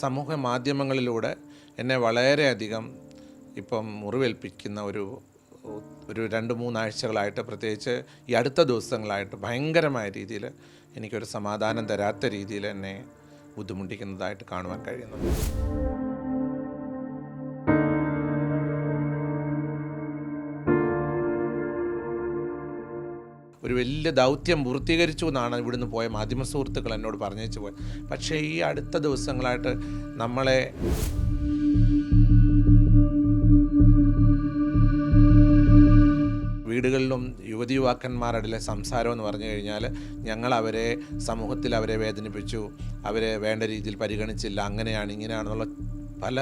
സമൂഹ മാധ്യമങ്ങളിലൂടെ എന്നെ വളരെയധികം ഇപ്പം മുറിവേൽപ്പിക്കുന്ന ഒരു ഒരു രണ്ട് മൂന്നാഴ്ചകളായിട്ട് പ്രത്യേകിച്ച് ഈ അടുത്ത ദിവസങ്ങളായിട്ട് ഭയങ്കരമായ രീതിയിൽ എനിക്കൊരു സമാധാനം തരാത്ത രീതിയിൽ എന്നെ ബുദ്ധിമുട്ടിക്കുന്നതായിട്ട് കാണുവാൻ കഴിയുന്നുണ്ട്. ഒരു വലിയ ദൗത്യം പൂർത്തീകരിച്ചു എന്നാണ് ഇവിടുന്ന് പോയ മാധ്യമ സുഹൃത്തുക്കൾ എന്നോട് പറഞ്ഞേച്ചു പോയത്. പക്ഷേ ഈ അടുത്ത ദിവസങ്ങളായിട്ട് നമ്മളെ വീടുകളിലും യുവതി യുവാക്കന്മാരുടെ സംസാരം എന്ന് പറഞ്ഞു കഴിഞ്ഞാൽ ഞങ്ങൾ അവരെ സമൂഹത്തിൽ അവരെ വേദനിപ്പിച്ചു അവരെ വേണ്ട രീതിയിൽ പരിഗണിച്ചില്ല അങ്ങനെയാണ് ഇങ്ങനെയാണെന്നുള്ള പല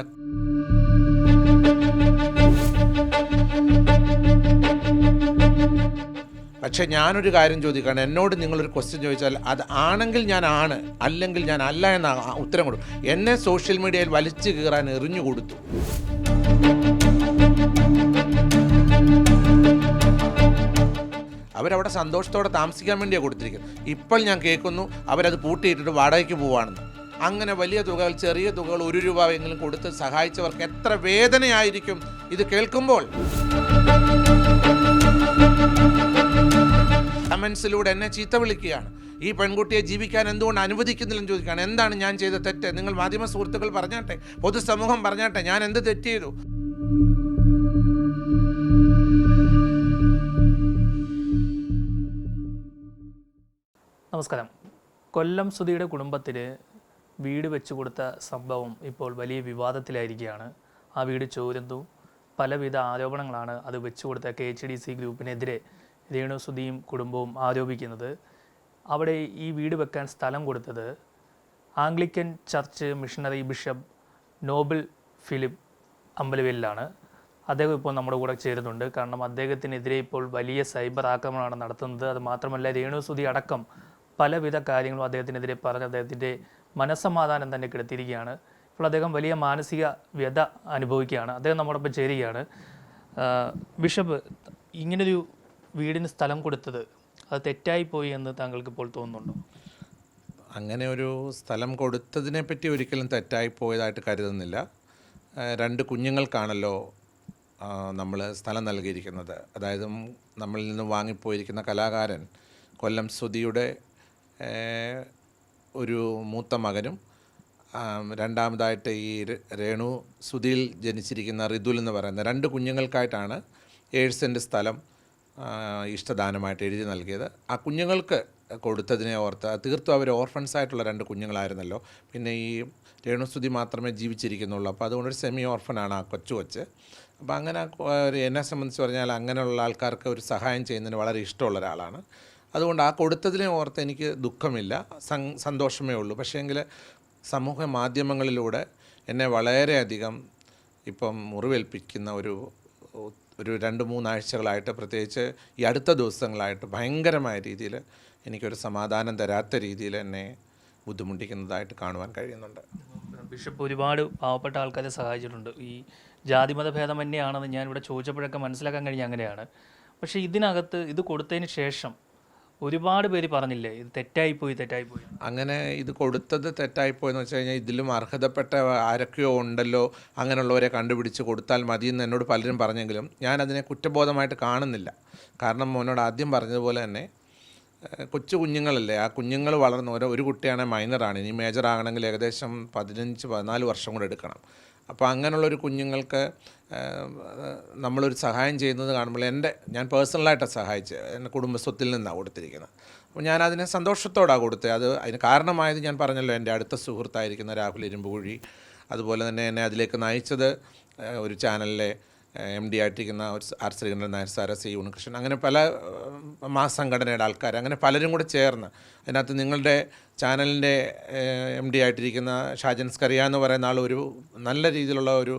പക്ഷെ ഞാനൊരു കാര്യം ചോദിക്കുകയാണ് എന്നോട് നിങ്ങളൊരു ക്വസ്റ്റ്യൻ ചോദിച്ചാൽ അത് ആണെങ്കിൽ ഞാൻ ആണ് അല്ലെങ്കിൽ ഞാൻ അല്ല എന്ന ഉത്തരം കൊടുക്കും എന്നെ സോഷ്യൽ മീഡിയയിൽ വലിച്ചു കീറാൻ എറിഞ്ഞു കൊടുത്തു. അവരവിടെ സന്തോഷത്തോടെ താമസിക്കാൻ വേണ്ടിയാണ് കൊടുത്തിരിക്കുന്നത്. ഇപ്പോൾ ഞാൻ കേൾക്കുന്നു അവരത് പൂട്ടിയിട്ടിട്ട് വാടകയ്ക്ക് പോവാണെന്ന്. അങ്ങനെ വലിയ തുകകൾ ചെറിയ തുകകൾ ഒരു രൂപ എങ്കിലും കൊടുത്ത് സഹായിച്ചവർക്ക് എത്ര വേദനയായിരിക്കും ഇത് കേൾക്കുമ്പോൾ. കമൻസിലൂടെ എന്നെ ചീത്ത വിളിക്കുകയാണ്. ഈ പെൺകുട്ടിയെ ജീവിക്കാൻ എന്തുകൊണ്ട് അനുവദിക്കുന്നില്ലെന്ന് ചോദിക്കുകയാണ്. എന്താണ് ഞാൻ ചെയ്ത തെറ്റ്? നിങ്ങൾ മാധ്യമ സുഹൃത്തുക്കൾ പറഞ്ഞാട്ടെ പൊതുസമൂഹം പറഞ്ഞാട്ടെ ഞാൻ എന്ത് തെറ്റ് ചെയ്തു? നമസ്കാരം. കൊല്ലം സുധിയുടെ കുടുംബത്തിൽ വീട് വെച്ചു കൊടുത്ത സംഭവം ഇപ്പോൾ വലിയ വിവാദത്തിലായിരിക്കുകയാണ്. ആ വീട് ചോരുന്നു. പലവിധ ആരോപണങ്ങളാണ് അത് വെച്ചു കൊടുത്ത കെ എച്ച് ഡി സി ഗ്രൂപ്പിനെതിരെ രേണു സുധിയും കുടുംബവും ആരോപിക്കുന്നത് അവിടെ ഈ വീട് വെക്കാൻ സ്ഥലം കൊടുത്തത് Anglican church missionary bishop Noble Philip അമ്പലവേലിലാണ് അദ്ദേഹം ഇപ്പോൾ നമ്മുടെ കൂടെ ചേരുന്നുണ്ട്. കാരണം അദ്ദേഹത്തിനെതിരെ ഇപ്പോൾ വലിയ സൈബർ ആക്രമണമാണ് നടത്തുന്നത്. അത് മാത്രമല്ല രേണു സുധി അടക്കം പലവിധ കാര്യങ്ങളും അദ്ദേഹത്തിനെതിരെ പറഞ്ഞ് അദ്ദേഹത്തിന്റെ മനസ്സമാധാനം തന്നെ കെടുത്തിയിരിക്കുകയാണ്. ഇപ്പോൾ അദ്ദേഹം വലിയ മാനസിക വ്യത അനുഭവിക്കുകയാണ്. അദ്ദേഹം നമ്മോടൊപ്പം ചേരുകയാണ്. ബിഷപ്പ് ഇങ്ങനൊരു വീടിന് സ്ഥലം കൊടുത്തത്. അത് തെറ്റായി പോയി എന്ന് താങ്കൾക്ക് ഇപ്പോൾ തോന്നുന്നുണ്ടോ? അങ്ങനെ ഒരു സ്ഥലം കൊടുത്തതിനെ പറ്റി ഒരിക്കലും തെറ്റായി പോയതായിട്ട് കരുതുന്നില്ല. രണ്ട് കുഞ്ഞുങ്ങൾക്കാണല്ലോ നമ്മൾ സ്ഥലം നൽകിയിരിക്കുന്നത്. അതായത് നമ്മളിൽ നിന്ന് വാങ്ങിപ്പോയിരിക്കുന്ന കലാകാരൻ കൊല്ലം സുധിയുടെ ഒരു മൂത്ത മകനും രണ്ടാമതായിട്ട് ഈ രേണു സുധിയിൽ ജനിച്ചിരിക്കുന്ന റിതുൽ എന്ന് പറയുന്ന രണ്ട് കുഞ്ഞുങ്ങൾക്കായിട്ടാണ് ഏഴ് സെന്റ് സ്ഥലം ഇഷ്ടദാനമായിട്ട് എഴുതി നൽകിയത്. ആ കുഞ്ഞുങ്ങൾക്ക് കൊടുത്തതിനെ ഓർത്ത് തീർത്തും അവർ ഓർഫൻസ് ആയിട്ടുള്ള രണ്ട് കുഞ്ഞുങ്ങളായിരുന്നല്ലോ. പിന്നെ ഈ രേണുസ്തുതി മാത്രമേ ജീവിച്ചിരിക്കുന്നുള്ളൂ. അപ്പോൾ അതുകൊണ്ട് ഒരു സെമി ഓർഫനാണ് ആ കൊച്ചു കൊച്ച്. അപ്പോൾ അങ്ങനെ എന്നെ സംബന്ധിച്ച് പറഞ്ഞാൽ അങ്ങനെയുള്ള ആൾക്കാർക്ക് ഒരു സഹായം ചെയ്യുന്നതിന് വളരെ ഇഷ്ടമുള്ള ഒരാളാണ്. അതുകൊണ്ട് ആ കൊടുത്തതിനെ ഓർത്ത് എനിക്ക് ദുഃഖമില്ല. സന്തോഷമേ ഉള്ളൂ. പക്ഷേങ്കിൽ സമൂഹ മാധ്യമങ്ങളിലൂടെ എന്നെ വളരെയധികം ഇപ്പം മുറിവേൽപ്പിക്കുന്ന ഒരു ഒരു രണ്ട് മൂന്നാഴ്ചകളായിട്ട് പ്രത്യേകിച്ച് ഈ അടുത്ത ദിവസങ്ങളായിട്ട് ഭയങ്കരമായ രീതിയിൽ എനിക്കൊരു സമാധാനം തരാത്ത രീതിയിൽ എന്നെ ബുദ്ധിമുട്ടിക്കുന്നതായിട്ട് കാണുവാൻ കഴിയുന്നുണ്ട്. ബിഷപ്പ് ഒരുപാട് പാവപ്പെട്ട ആൾക്കാരെ സഹായിച്ചിട്ടുണ്ട്. ഈ ജാതിമത തന്നെയാണെന്ന് ഞാൻ ഇവിടെ ചോദിച്ചപ്പോഴൊക്കെ മനസ്സിലാക്കാൻ കഴിഞ്ഞ അങ്ങനെയാണ്. പക്ഷേ ഇതിനകത്ത് ഇത് കൊടുത്തതിന് ശേഷം ഒരുപാട് പേര് പറഞ്ഞില്ലേ ഇത് തെറ്റായിപ്പോയി തെറ്റായിപ്പോയി. അങ്ങനെ ഇത് കൊടുത്തത് തെറ്റായിപ്പോയെന്ന് വെച്ച് കഴിഞ്ഞാൽ ഇതിലും അർഹതപ്പെട്ട ആരൊക്കെയോ ഉണ്ടല്ലോ അങ്ങനെയുള്ളവരെ കണ്ടുപിടിച്ച് കൊടുത്താൽ മതി എന്ന് എന്നോട് പലരും പറഞ്ഞെങ്കിലും ഞാൻ അതിനെ കുറ്റബോധമായിട്ട് കാണുന്നില്ല. കാരണം മോനോട് ആദ്യം പറഞ്ഞതുപോലെ തന്നെ കൊച്ചു കുഞ്ഞുങ്ങളല്ലേ ആ കുഞ്ഞുങ്ങൾ വളർന്ന ഓരോ ഒരു കുട്ടിയാണെങ്കിൽ മൈനറാണ് ഇനി മേജർ ആകണമെങ്കിൽ ഏകദേശം പതിനഞ്ച് പതിനാല് വർഷം കൂടെ എടുക്കണം. അപ്പോൾ അങ്ങനെയുള്ളൊരു കുഞ്ഞുങ്ങൾക്ക് നമ്മളൊരു സഹായം ചെയ്യുന്നത് കാണുമ്പോൾ എന്റെ ഞാൻ പേഴ്സണലായിട്ടാണ് സഹായിച്ചത് എന്റെ കുടുംബസ്വത്തിൽ നിന്നാണ് കൊടുത്തിരിക്കുന്നത്. അപ്പോൾ ഞാൻ അതിനെ സന്തോഷത്തോടാണ് കൊടുത്തത്. അത് അതിന് കാരണമായത് ഞാൻ പറഞ്ഞല്ലോ എന്റെ അടുത്ത സുഹൃത്തായിരിക്കുന്ന രാഹുൽ ഇരുമ്പുകുഴി അതുപോലെ തന്നെ എന്നെ അതിലേക്ക് നയിച്ചത് ഒരു ചാനലിലെ എം ഡി ആയിട്ടിരിക്കുന്ന ആർ ശ്രീകണ്ഠൻ നായർ സാര സി ഉണ്ണികൃഷ്ണൻ അങ്ങനെ പല ഏഹ്, മാ സംഘടനയുടെ ആൾക്കാർ അങ്ങനെ പലരും കൂടെ ചേർന്ന്. അതിനകത്ത് നിങ്ങളുടെ ചാനലിന്റെ എം ഡി ആയിട്ടിരിക്കുന്ന ഷാജൻ സ്കറിയ എന്ന് പറയുന്ന ആൾ ഒരു നല്ല രീതിയിലുള്ള ഒരു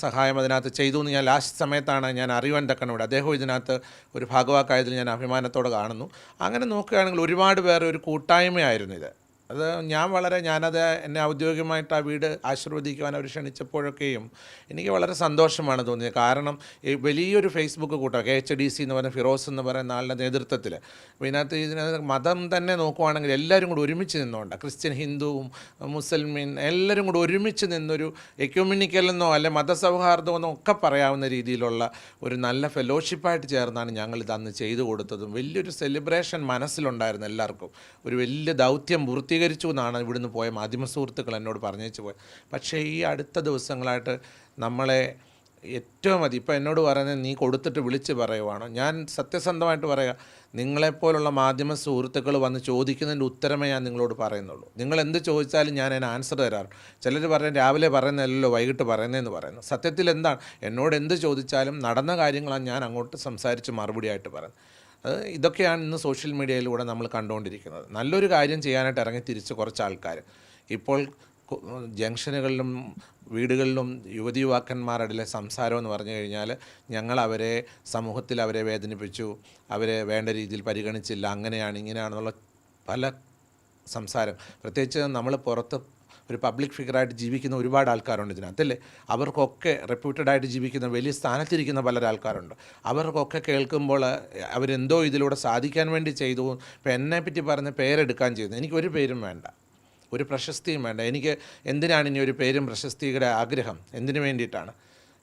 സഹായം അതിനകത്ത് ചെയ്തു എന്ന് ഞാൻ ലാസ്റ്റ് സമയത്താണ് ഞാൻ അറിയുവാൻ തക്കണവിടെ അദ്ദേഹം ഇതിനകത്ത് ഒരു ഭാഗവാക്കായതിൽ ഞാൻ അഭിമാനത്തോടെ കാണുന്നു. അങ്ങനെ നോക്കുകയാണെങ്കിൽ ഒരുപാട് പേർ ഒരു കൂട്ടായ്മയായിരുന്നു ഇത്. അത് ഞാൻ വളരെ ഞാനത് എന്നെ ഔദ്യോഗികമായിട്ട് ആ വീട് ആശീർവദിക്കുവാൻ അവർ ക്ഷണിച്ചപ്പോഴൊക്കെയും എനിക്ക് വളരെ സന്തോഷമാണ് തോന്നിയത്. കാരണം ഈ വലിയൊരു ഫേസ്ബുക്ക് കൂട്ടം കെ എച്ച് ഡി സി എന്ന് പറയുന്ന ഫിറോസ് എന്ന് പറയുന്ന ആളുടെ നേതൃത്വത്തിൽ ഇതിനകത്ത് ഇതിനകത്ത് മതം തന്നെ നോക്കുവാണെങ്കിൽ എല്ലാവരും കൂടി ഒരുമിച്ച് നിന്നുകൊണ്ട് ക്രിസ്ത്യൻ ഹിന്ദുവും മുസ്ലിമിൻ എല്ലാവരും കൂടി ഒരുമിച്ച് നിന്നൊരു എക്യൂമിനിക്കലെന്നോ അല്ലെ മതസൗഹാർദ്ദമെന്നോ ഒക്കെ പറയാവുന്ന രീതിയിലുള്ള ഒരു നല്ല ഫെലോഷിപ്പായിട്ട് ചേർന്നാണ് ഞങ്ങൾ ഇത് അന്ന് ചെയ്തു കൊടുത്തതും. വലിയൊരു സെലിബ്രേഷൻ മനസ്സിലുണ്ടായിരുന്നു എല്ലാവർക്കും. ഒരു വലിയ ദൗത്യം പൂർത്തീകരിച്ചു എന്നാണ് ഇവിടുന്ന് പോയ മാധ്യമ സുഹൃത്തുക്കൾ എന്നോട് പറഞ്ഞേച്ച് പോയത് പക്ഷേ ഈ അടുത്ത ദിവസങ്ങളായിട്ട് നമ്മളെ ഏറ്റവും മതി ഇപ്പോൾ എന്നോട് പറയുന്നത് നീ കൊടുത്തിട്ട് വിളിച്ച് പറയുവാണ്. ഞാൻ സത്യസന്ധമായിട്ട് പറയുക നിങ്ങളെപ്പോലുള്ള മാധ്യമ സുഹൃത്തുക്കൾ വന്ന് ചോദിക്കുന്നതിന്റെ ഉത്തരമേ ഞാൻ നിങ്ങളോട് പറയുന്നുള്ളൂ. നിങ്ങൾ എന്ത് ചോദിച്ചാലും ഞാൻ അതിന് ആൻസർ തരാറുണ്ട് ചിലർ പറയും രാവിലെ പറയുന്നതല്ലോ വൈകിട്ട് പറയുന്നതെന്ന് പറയുന്നു. സത്യത്തിൽ എന്താണ്? എന്നോട് എന്ത് ചോദിച്ചാലും നടന്ന കാര്യങ്ങളാണ് ഞാൻ അങ്ങോട്ട് സംസാരിച്ച് മറുപടിയായിട്ട് പറയുന്നത്. ഇതൊക്കെയാണ് ഇന്ന് സോഷ്യൽ മീഡിയയിലൂടെ നമ്മൾ കണ്ടുകൊണ്ടിരിക്കുന്നത്. നല്ലൊരു കാര്യം ചെയ്യാനായിട്ട് ഇറങ്ങി തിരിച്ച് കുറച്ച് ആൾക്കാർ ഇപ്പോൾ ജംഗ്ഷനുകളിലും വീടുകളിലും യുവതി യുവാക്കന്മാരുടെ സംസാരം എന്ന് പറഞ്ഞു കഴിഞ്ഞാൽ ഞങ്ങൾ അവരെ സമൂഹത്തിൽ അവരെ വേദനിപ്പിച്ചു അവരെ വേണ്ട രീതിയിൽ പരിഗണിച്ചില്ല അങ്ങനെയാണ് ഇങ്ങനെയാണെന്നുള്ള പല സംസാരം. പ്രത്യേകിച്ച് നമ്മൾ പുറത്ത് ഒരു പബ്ലിക് ഫിഗറായിട്ട് ജീവിക്കുന്ന ഒരുപാട് ആൾക്കാരുണ്ട് ഇതിനകത്തല്ലേ അവർക്കൊക്കെ റെപ്യൂട്ടഡ് ആയിട്ട് ജീവിക്കുന്ന വലിയ സ്ഥാനത്തിരിക്കുന്ന പല ആൾക്കാരുണ്ട്. അവർക്കൊക്കെ കേൾക്കുമ്പോൾ അവരെന്തോ ഇതിലൂടെ സാധിക്കാൻ വേണ്ടി ചെയ്തു. ഇപ്പം എന്നെ പറ്റി പറഞ്ഞ് പേരെടുക്കാൻ ചെയ്തു. എനിക്കൊരു പേരും വേണ്ട. ഒരു പ്രശസ്തിയും വേണ്ട. എനിക്ക് എന്തിനാണ് ഇനി ഒരു പേരും പ്രശസ്തിയുടെ ആഗ്രഹം? എന്തിനു വേണ്ടിയിട്ടാണ്?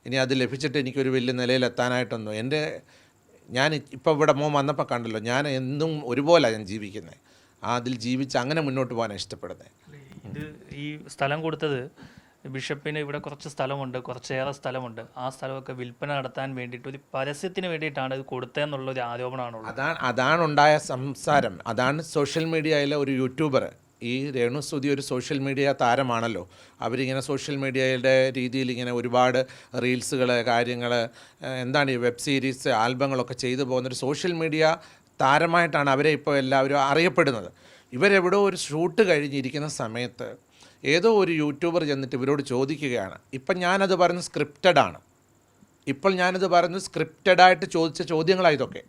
ഇനി അത് ലഭിച്ചിട്ട് എനിക്കൊരു വലിയ നിലയിലെത്താനായിട്ടൊന്നും. എന്റെ ഞാൻ ഇപ്പോൾ ഇവിടെ മോൻ വന്നപ്പോൾ കണ്ടല്ലോ ഞാൻ എന്നും ഒരുപോലെ ഞാൻ ജീവിക്കുന്നത് അതിൽ ജീവിച്ച് അങ്ങനെ മുന്നോട്ട് പോകാനാണ് ഇഷ്ടപ്പെടുന്നത് ഇത് ഈ സ്ഥലം കൊടുത്തത് ബിഷപ്പിന് ഇവിടെ കുറച്ച് സ്ഥലമുണ്ട് കുറച്ചേറെ സ്ഥലമുണ്ട്. ആ സ്ഥലമൊക്കെ വിൽപ്പന നടത്താൻ വേണ്ടിയിട്ട് ഒരു പരസ്യത്തിന് വേണ്ടിയിട്ടാണ് ഇത് കൊടുത്തതെന്നുള്ള ഒരു ആരോപണമാണുള്ളത്. അതാണ് അതാണ് ഉണ്ടായ സംസാരം. അതാണ് സോഷ്യൽ മീഡിയയിലെ ഒരു യൂട്യൂബർ. ഈ രേണു സുധി ഒരു സോഷ്യൽ മീഡിയ താരമാണല്ലോ. അവരിങ്ങനെ സോഷ്യൽ മീഡിയയുടെ രീതിയിൽ ഇങ്ങനെ ഒരുപാട് റീൽസുകൾ കാര്യങ്ങൾ എന്താണ് ഈ വെബ് സീരീസ് ആൽബങ്ങളൊക്കെ ചെയ്തു പോകുന്നൊരു സോഷ്യൽ മീഡിയ താരമായിട്ടാണ് അവരെ ഇപ്പോൾ എല്ലാവരും അറിയപ്പെടുന്നത്. ഇവരെവിടോ ഒരു ഷൂട്ട് കഴിഞ്ഞിരിക്കുന്ന സമയത്ത് ഏതോ ഒരു യൂട്യൂബർ ചെന്നിട്ട് ഇവരോട് ചോദിക്കുകയാണ് ഇപ്പം ഞാനത് പറയുന്നത് സ്ക്രിപ്റ്റഡ് ആണ്. ഇപ്പോൾ ഞാനത് പറയുന്നത് സ്ക്രിപ്റ്റഡായിട്ട് ചോദിച്ച ചോദ്യങ്ങളാണ് ഇതൊക്കെ.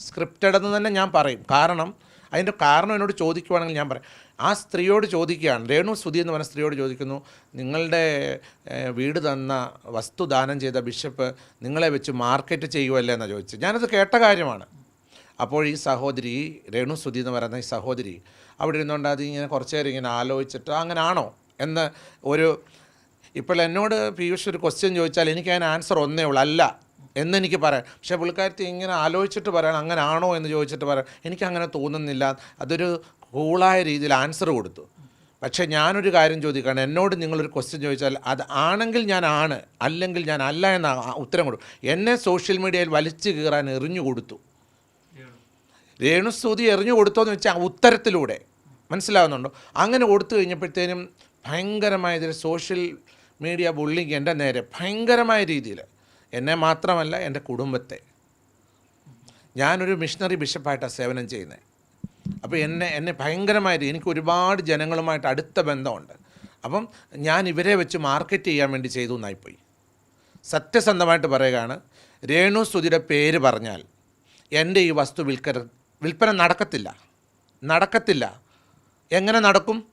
സ്ക്രിപ്റ്റഡ് എന്ന് തന്നെ ഞാൻ പറയും. കാരണം അതിന്റെ കാരണം എന്നോട് ചോദിക്കുവാണെങ്കിൽ ഞാൻ പറയാം. ആ സ്ത്രീയോട് ചോദിക്കുകയാണ് രേണു സുധി എന്ന് പറഞ്ഞ സ്ത്രീയോട് ചോദിക്കുന്നു നിങ്ങളുടെ വീട് തന്ന വസ്തു ദാനം ചെയ്ത ബിഷപ്പ് നിങ്ങളെ വെച്ച് മാർക്കറ്റ് ചെയ്യുമല്ലേ എന്നാണ് ചോദിച്ചത്. ഞാനത് കേട്ട കാര്യമാണ്. അപ്പോൾ ഈ സഹോദരി രേണു സുധി എന്ന് പറയുന്ന ഈ സഹോദരി അവിടെ ഇരുന്നുകൊണ്ട് അത് ഇങ്ങനെ കുറച്ച് നേരം ഇങ്ങനെ ആലോചിച്ചിട്ട് അങ്ങനെ ആണോ എന്ന് ഒരു ഇപ്പോൾ എന്നോട് പീയൂഷ് ഒരു ക്വസ്റ്റ്യൻ ചോദിച്ചാൽ എനിക്ക് അതിന് ആൻസർ ഒന്നേ ഉള്ളൂ. അല്ല. എന്നെനിക്ക് പറയാം. പക്ഷേ പുള്ളിക്കാരത്തി ഇങ്ങനെ ആലോചിച്ചിട്ട് പറയണം അങ്ങനെ ആണോ എന്ന് ചോദിച്ചിട്ട് പറയാം എനിക്കങ്ങനെ തോന്നുന്നില്ല. അതൊരു കൂളായ രീതിയിൽ ആൻസർ കൊടുത്തു. പക്ഷേ ഞാനൊരു കാര്യം ചോദിക്കുകയാണ് എന്നോട് നിങ്ങളൊരു ക്വസ്റ്റ്യൻ ചോദിച്ചാൽ അത് ആണെങ്കിൽ ഞാൻ ആണ് അല്ലെങ്കിൽ ഞാൻ അല്ല എന്ന ഉത്തരം കൊടുക്കും എന്നെ സോഷ്യൽ മീഡിയയിൽ വലിച്ചു കീറാൻ എറിഞ്ഞു കൊടുത്തു. രേണുസ്തുതി എറിഞ്ഞു കൊടുത്തോന്ന് വെച്ചാൽ ഉത്തരത്തിലൂടെ. മനസ്സിലാവുന്നുണ്ടോ? അങ്ങനെ കൊടുത്തു കഴിഞ്ഞപ്പോഴത്തേനും ഭയങ്കരമായ ഇതിൽ സോഷ്യൽ മീഡിയ ബുള്ളിങ് എന്റെ നേരെ. ഭയങ്കരമായ രീതിയിൽ എന്നെ മാത്രമല്ല എന്റെ കുടുംബത്തെ. ഞാനൊരു മിഷണറി ബിഷപ്പായിട്ടാണ് സേവനം ചെയ്യുന്നത് അപ്പോൾ എന്നെ എന്നെ ഭയങ്കരമായിട്ട് എനിക്ക് ഒരുപാട് ജനങ്ങളുമായിട്ട് അടുത്ത ബന്ധമുണ്ട്. അപ്പം ഞാൻ ഇവരെ വെച്ച് മാർക്കറ്റ് ചെയ്യാൻ വേണ്ടി ചെയ്തു എന്നായിപ്പോയി. സത്യസന്ധമായിട്ട് പറയുകയാണ് രേണു സ്തുതിയുടെ പേര് പറഞ്ഞാൽ എന്റെ ഈ വസ്തു വിൽക്കര വിൽപ്പന നടക്കത്തില്ല. നടക്കത്തില്ല. എങ്ങനെ നടക്കും?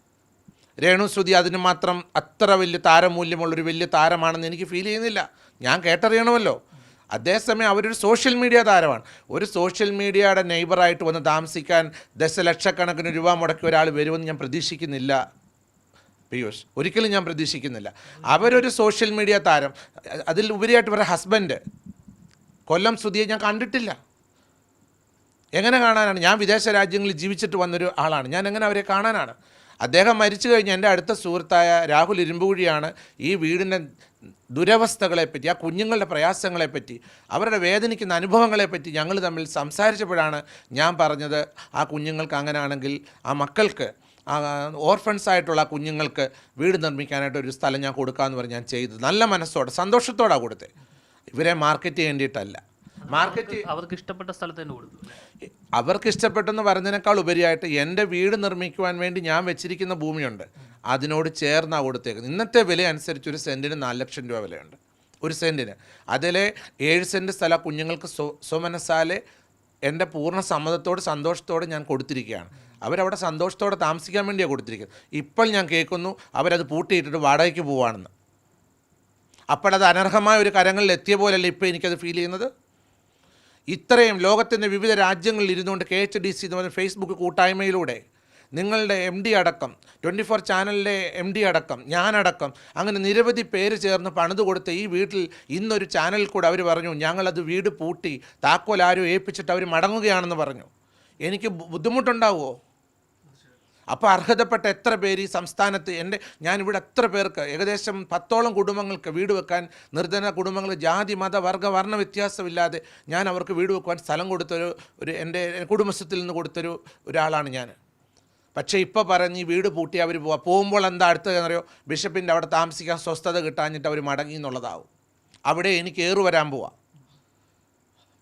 രേണു ശ്രുതി അതിന് മാത്രം അത്ര വലിയ താരമൂല്യമുള്ളൊരു വലിയ താരമാണെന്ന് എനിക്ക് ഫീൽ ചെയ്യുന്നില്ല. ഞാൻ കേട്ടറിയണമല്ലോ. അതേസമയം അവരൊരു സോഷ്യൽ മീഡിയ താരമാണ്. ഒരു സോഷ്യൽ മീഡിയയുടെ നെയ്ബറായിട്ട് വന്ന് താമസിക്കാൻ ദശലക്ഷക്കണക്കിന് രൂപ മുടക്കി ഒരാൾ വരുമെന്ന് ഞാൻ പ്രതീക്ഷിക്കുന്നില്ല. പീയൂഷ് ഒരിക്കലും ഞാൻ പ്രതീക്ഷിക്കുന്നില്ല. അവരൊരു സോഷ്യൽ മീഡിയ താരം. അതിൽ ഉപരിയായിട്ട് ഇവരുടെ ഹസ്ബൻഡ് കൊല്ലം സുധിയെ ഞാൻ കണ്ടിട്ടില്ല. എങ്ങനെ കാണാനാണ്? ഞാൻ വിദേശ രാജ്യങ്ങളിൽ ജീവിച്ചിട്ട് വന്നൊരു ആളാണ്. ഞാൻ എങ്ങനെ അവരെ കാണാനാണ്? അദ്ദേഹം മരിച്ചു കഴിഞ്ഞാൽ എന്റെ അടുത്ത സുഹൃത്തായ രാഹുൽ ഇരുമ്പുകുഴിയാണ് ഈ വീടിന്റെ ദുരവസ്ഥകളെപ്പറ്റി ആ കുഞ്ഞുങ്ങളുടെ പ്രയാസങ്ങളെപ്പറ്റി അവരുടെ വേദനിക്കുന്ന അനുഭവങ്ങളെപ്പറ്റി ഞങ്ങൾ തമ്മിൽ സംസാരിച്ചപ്പോഴാണ് ഞാൻ പറഞ്ഞത് ആ കുഞ്ഞുങ്ങൾക്ക് അങ്ങനെയാണെങ്കിൽ ആ മക്കൾക്ക് ഓർഫൻസ് ആയിട്ടുള്ള കുഞ്ഞുങ്ങൾക്ക് വീട് നിർമ്മിക്കാനായിട്ട് ഒരു സ്ഥലം ഞാൻ കൊടുക്കാമെന്ന് പറഞ്ഞ് ഞാൻ ചെയ്തത്. നല്ല മനസ്സോടെ സന്തോഷത്തോടാണ് കൊടുത്തത്. ഇവരെ മാർക്കറ്റ് ചെയ്യേണ്ടിയിട്ടല്ല. മാർക്കറ്റ് അവർക്ക് ഇഷ്ടപ്പെട്ട സ്ഥലത്ത് തന്നെ കൊടുക്കും അവർക്ക് ഇഷ്ടപ്പെട്ടെന്ന് പറഞ്ഞതിനേക്കാൾ ഉപരിയായിട്ട് എന്റെ വീട് നിർമ്മിക്കുവാൻ വേണ്ടി ഞാൻ വെച്ചിരിക്കുന്ന ഭൂമിയുണ്ട്. അതിനോട് ചേർന്നാണ് കൊടുത്തേക്കുന്നത്. ഇന്നത്തെ വില അനുസരിച്ച് ഒരു സെന്റിന് നാല് ലക്ഷം രൂപ വിലയുണ്ട്. ഒരു സെന്റിന് അതിലെ ഏഴ് സെന്റ് സ്ഥലം കുഞ്ഞുങ്ങൾക്ക് സ്വ സ്വമനസാലെ എന്റെ പൂർണ സമ്മതത്തോട് സന്തോഷത്തോടെ ഞാൻ കൊടുത്തിരിക്കുകയാണ്. അവരവിടെ സന്തോഷത്തോടെ താമസിക്കാൻ വേണ്ടിയാണ് കൊടുത്തിരിക്കുന്നത്. ഇപ്പോൾ ഞാൻ കേൾക്കുന്നു അവരത് പൂട്ടിയിട്ടിട്ട് വാടകയ്ക്ക് പോവാണെന്ന്. അപ്പോഴത് അനർഹമായ ഒരു കരങ്ങളിൽ എത്തിയ പോലല്ലേ ഇപ്പോൾ എനിക്കത് ഫീൽ ചെയ്യുന്നത്? ഇത്രയും ലോകത്തിന്റെ വിവിധ രാജ്യങ്ങളിൽ ഇരുന്നുകൊണ്ട് കെ എച്ച് ഡി സി എന്ന് പറഞ്ഞ ഫേസ്ബുക്ക് കൂട്ടായ്മയിലൂടെ നിങ്ങളുടെ എം ഡി അടക്കം ട്വന്റി ഫോർ ചാനലിലെ എം ഡി അടക്കം ഞാനടക്കം അങ്ങനെ നിരവധി പേര് ചേർന്ന് പണിത് കൊടുത്ത ഈ വീട്ടിൽ ഇന്നൊരു ചാനലിൽ കൂടെ അവർ പറഞ്ഞു ഞങ്ങളത് വീട് പൂട്ടി താക്കോൽ ആരും ഏൽപ്പിച്ചിട്ട് അവർ മടങ്ങുകയാണെന്ന് പറഞ്ഞു. എനിക്ക് ബുദ്ധിമുട്ടുണ്ടാവുമോ? അപ്പോൾ അർഹതപ്പെട്ട എത്ര പേര് ഈ സംസ്ഥാനത്ത് എന്റെ ഞാനിവിടെ എത്ര പേർക്ക് ഏകദേശം പത്തോളം കുടുംബങ്ങൾക്ക് വീട് വെക്കാൻ നിർധന കുടുംബങ്ങൾ ജാതി മത വർഗ വർണ വ്യത്യാസമില്ലാതെ ഞാൻ അവർക്ക് വീട് വെക്കുവാൻ സ്ഥലം കൊടുത്തൊരു ഒരു എന്റെ കുടുംബത്തിൽ നിന്ന് കൊടുത്തൊരു ഒരാളാണ് ഞാൻ. പക്ഷേ ഇപ്പോൾ പറഞ്ഞ് ഈ വീട് പൂട്ടി അവർ പോവാ. പോകുമ്പോൾ എന്താ അടുത്തതെന്നറിയോ? ബിഷപ്പിന്റെ അവിടെ താമസിക്കാൻ സ്വസ്ഥത കിട്ടാഞ്ഞിട്ട് അവർ മടങ്ങി എന്നുള്ളതാവും. അവിടെ എനിക്ക് ഏറു വരാൻ പോവാം.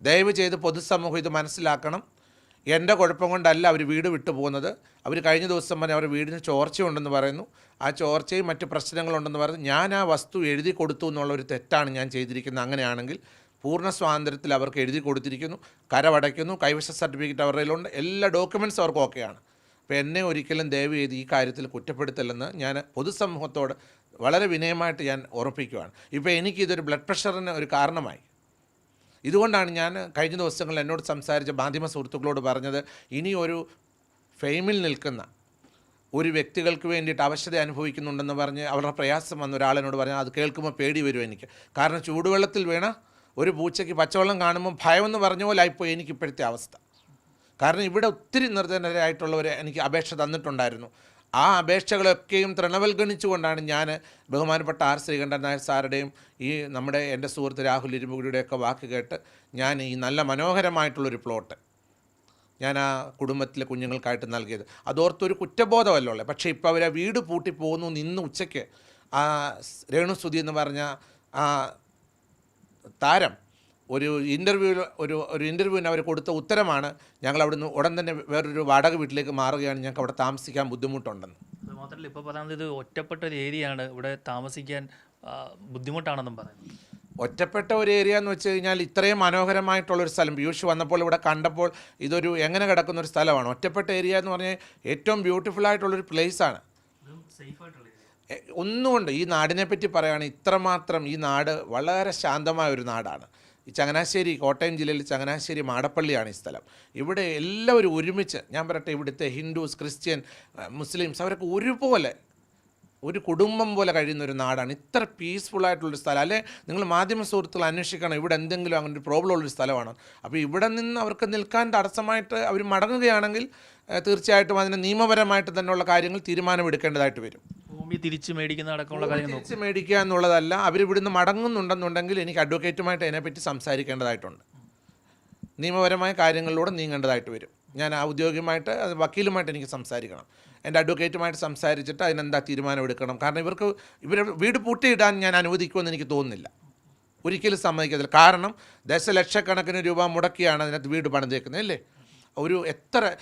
ദയവ് ചെയ്ത് പൊതുസമൂഹം ഇത് മനസ്സിലാക്കണം. എന്റെ കുഴപ്പം കൊണ്ടല്ല അവർ വീട് വിട്ടു പോകുന്നത്. അവർ കഴിഞ്ഞ ദിവസം വരെ അവരുടെ വീടിന് ചോർച്ചയുണ്ടെന്ന് പറയുന്നു. ആ ചോർച്ചയും മറ്റ് പ്രശ്നങ്ങളുണ്ടെന്ന് പറയുന്നു ഞാൻ ആ വസ്തു എഴുതി കൊടുത്തു എന്നുള്ള ഒരു തെറ്റാണ് ഞാൻ ചെയ്തിരിക്കുന്നത്. അങ്ങനെയാണെങ്കിൽ പൂർണ സ്വാതന്ത്ര്യത്തിൽ അവർക്ക് എഴുതി കൊടുത്തിരിക്കുന്നു. കരവടയ്ക്കുന്നു. കൈവശ സർട്ടിഫിക്കറ്റ് അവരുടെ കയ്യിലുണ്ട്. എല്ലാ ഡോക്യുമെന്റ്സ് അവർക്ക് ഓക്കെയാണ് അപ്പോൾ എന്നെ ഒരിക്കലും ദയവ് ചെയ്ത് ഈ കാര്യത്തിൽ കുറ്റപ്പെടുത്തില്ലെന്ന് ഞാൻ പൊതുസമൂഹത്തോട് വളരെ വിനയമായിട്ട് ഞാൻ ഉറപ്പിക്കുകയാണ് ഇപ്പോൾ എനിക്കിതൊരു ബ്ലഡ് പ്രഷറിന് ഒരു കാരണമായി. ഇതുകൊണ്ടാണ് ഞാൻ കഴിഞ്ഞ ദിവസങ്ങളിൽ എന്നോട് സംസാരിച്ച മാധ്യമ സുഹൃത്തുക്കളോട് പറഞ്ഞത് ഇനി ഒരു ഫെയിമിൽ നിൽക്കുന്ന ഒരു വ്യക്തികൾക്ക് വേണ്ടിയിട്ട് അവശത അനുഭവിക്കുന്നുണ്ടെന്ന് പറഞ്ഞ് അവരുടെ പ്രയാസം വന്ന ഒരാളിനോട് പറഞ്ഞാൽ അത് കേൾക്കുമ്പോൾ പേടി വരും എനിക്ക്. കാരണം ചൂടുവെള്ളത്തിൽ വീണ ഒരു പൂച്ചയ്ക്ക് പച്ചവെള്ളം കാണുമ്പോൾ ഭയമെന്ന് പറഞ്ഞ പോലെ ആയിപ്പോയി എനിക്ക് ഇപ്പോഴത്തെ അവസ്ഥ. കാരണം ഇവിടെ ഒത്തിരി നിർജനരായിട്ടുള്ളവർ എനിക്ക് അപേക്ഷ തന്നിട്ടുണ്ടായിരുന്നു. ആ അപേക്ഷകളൊക്കെയും തൃണവൽഗണിച്ചുകൊണ്ടാണ് ഞാൻ ബഹുമാനപ്പെട്ട ആർ ശ്രീകണ്ഠൻ നായർ സാറുടെയും ഈ നമ്മുടെ എന്റെ സുഹൃത്ത് രാഹുൽ ഇരുമ്പുകുടിയുടെയൊക്കെ വാക്ക് കേട്ട് ഞാൻ ഈ നല്ല മനോഹരമായിട്ടുള്ളൊരു പ്ലോട്ട് ഞാൻ ആ കുടുംബത്തിലെ കുഞ്ഞുങ്ങൾക്കായിട്ട് നൽകിയത്. അതോർത്തൊരു കുറ്റബോധമല്ലോ ഉള്ളത്. പക്ഷേ ഇപ്പോൾ അവരെ വീട് പൂട്ടി പോകുന്നു നിന്ന് ഉച്ചയ്ക്ക് ആ രേണുസ്തുതി രേണുസുതി എന്ന് പറഞ്ഞ ആ താരം ഒരു ഇന്റർവ്യൂ ഒരു ഒരു ഇന്റർവ്യൂവിന് അവർ കൊടുത്ത ഉത്തരമാണ് ഞങ്ങൾ അവിടുന്ന് ഉടൻ തന്നെ വേറൊരു വാടക വീട്ടിലേക്ക് മാറുകയാണ് ഞങ്ങൾക്ക് അവിടെ താമസിക്കാൻ ബുദ്ധിമുട്ടുണ്ടെന്ന്. അത് മാത്രമല്ല ഇപ്പോൾ പറയുന്നത് ഇത് ഒറ്റപ്പെട്ട ഒരു ഏരിയയാണ് ഇവിടെ താമസിക്കാൻ ബുദ്ധിമുട്ടാണെന്നും പറയുന്നത് ഒറ്റപ്പെട്ട ഒരു ഏരിയ എന്ന് വെച്ച് കഴിഞ്ഞാൽ ഇത്രയും മനോഹരമായിട്ടുള്ളൊരു സ്ഥലം പീയൂഷ് വന്നപ്പോൾ ഇവിടെ കണ്ടപ്പോൾ ഇതൊരു എങ്ങനെ കിടക്കുന്ന ഒരു സ്ഥലമാണ്. ഒറ്റപ്പെട്ട ഏരിയ എന്ന് പറഞ്ഞാൽ ഏറ്റവും ബ്യൂട്ടിഫുൾ ആയിട്ടുള്ളൊരു പ്ലേസാണ് ഒന്നുകൊണ്ട് ഈ നാടിനെ പറ്റി പറയുകയാണെങ്കിൽ ഇത്രമാത്രം ഈ നാട് വളരെ ശാന്തമായ ഒരു നാടാണ്. ഈ ചങ്ങനാശ്ശേരി കോട്ടയം ജില്ലയിൽ ചങ്ങനാശ്ശേരി മാടപ്പള്ളിയാണ് ഈ സ്ഥലം. ഇവിടെ എല്ലാവരും ഒരുമിച്ച് ഞാൻ പറയട്ടെ ഇവിടുത്തെ ഹിന്ദുസ് ക്രിസ്ത്യൻ മുസ്ലിംസ് അവരൊക്കെ ഒരുപോലെ ഒരു കുടുംബം പോലെ കഴിയുന്ന ഒരു നാടാണ്. ഇത്ര പീസ്ഫുൾ ആയിട്ടുള്ളൊരു സ്ഥലം. അല്ലെ നിങ്ങൾ മാധ്യമ സുഹൃത്തുക്കൾ അന്വേഷിക്കണം ഇവിടെ എന്തെങ്കിലും അങ്ങനെ ഒരു പ്രോബ്ലം ഉള്ളൊരു സ്ഥലമാണ്. അപ്പോൾ ഇവിടെ നിന്ന് അവർക്ക് നിൽക്കാൻ തടസ്സമായിട്ട് അവർ മടങ്ങുകയാണെങ്കിൽ തീർച്ചയായിട്ടും അതിന് നിയമപരമായിട്ട് തന്നെയുള്ള കാര്യങ്ങൾ തീരുമാനമെടുക്കേണ്ടതായിട്ട് വരും. ഭൂമി തിരിച്ച് മേടിക്കുന്ന അടക്കമുള്ള കാര്യം തിരിച്ചു തിരിച്ച് മേടിക്കുക എന്നുള്ളതല്ല അവരിവിടുന്ന് മടങ്ങുന്നുണ്ടെന്നുണ്ടെങ്കിൽ എനിക്ക് അഡ്വക്കേറ്റുമായിട്ട് അതിനെപ്പറ്റി സംസാരിക്കേണ്ടതായിട്ടുണ്ട്. നിയമപരമായ കാര്യങ്ങളിലൂടെ നീങ്ങേണ്ടതായിട്ട് വരും. ഞാൻ ഔദ്യോഗികമായിട്ട് അത് വക്കീലുമായിട്ട് എനിക്ക് സംസാരിക്കണം. എന്റെ അഡ്വക്കേറ്റുമായിട്ട് സംസാരിച്ചിട്ട് അതിനെന്താ തീരുമാനം എടുക്കണം? കാരണം ഇവർക്ക് ഇവരെ വീട് പൂട്ടിയിടാൻ ഞാൻ അനുവദിക്കുമെന്ന് എനിക്ക് തോന്നുന്നില്ല. ഒരിക്കലും സമ്മതിക്കത്തില്ല. കാരണം ദശലക്ഷക്കണക്കിന് രൂപ മുടക്കിയാണ് അതിനകത്ത് വീട് പണിതേക്കുന്നത് അല്ലേ? ഒരു എത്ര